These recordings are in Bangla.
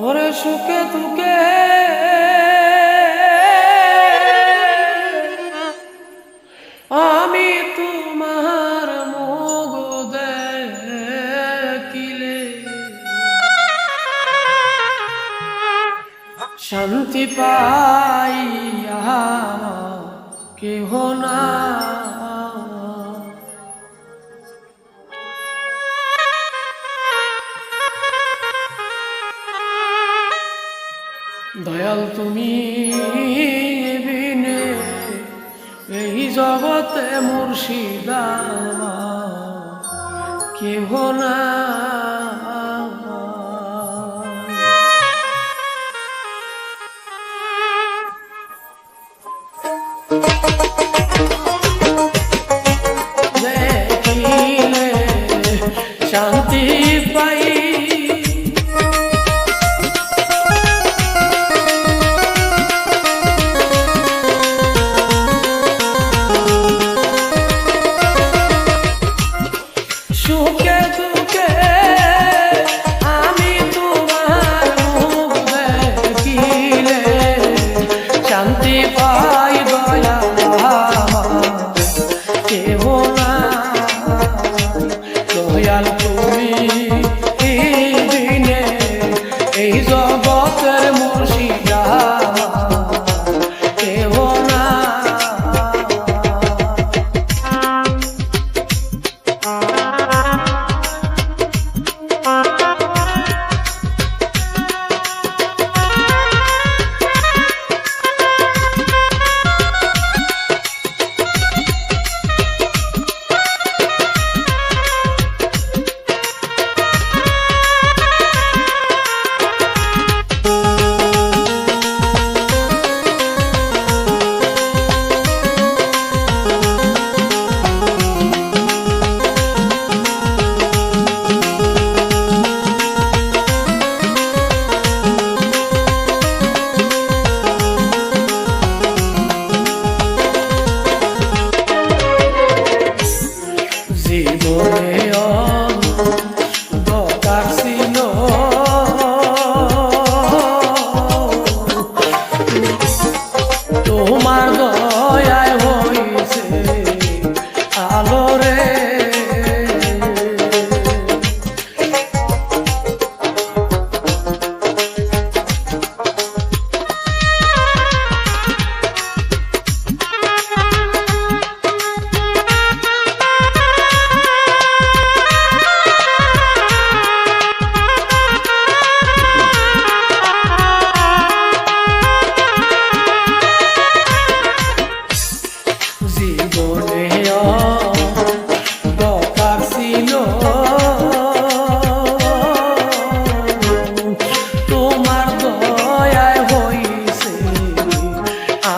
ওরে সুখে তুকে আমি তোমার মুগ দেখিলে। শান্তি পাইয়া কেহ না দয়াল তুমি বিনে এই জগতে মুর্শিদা কেহ না Thank শান্তি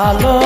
calor.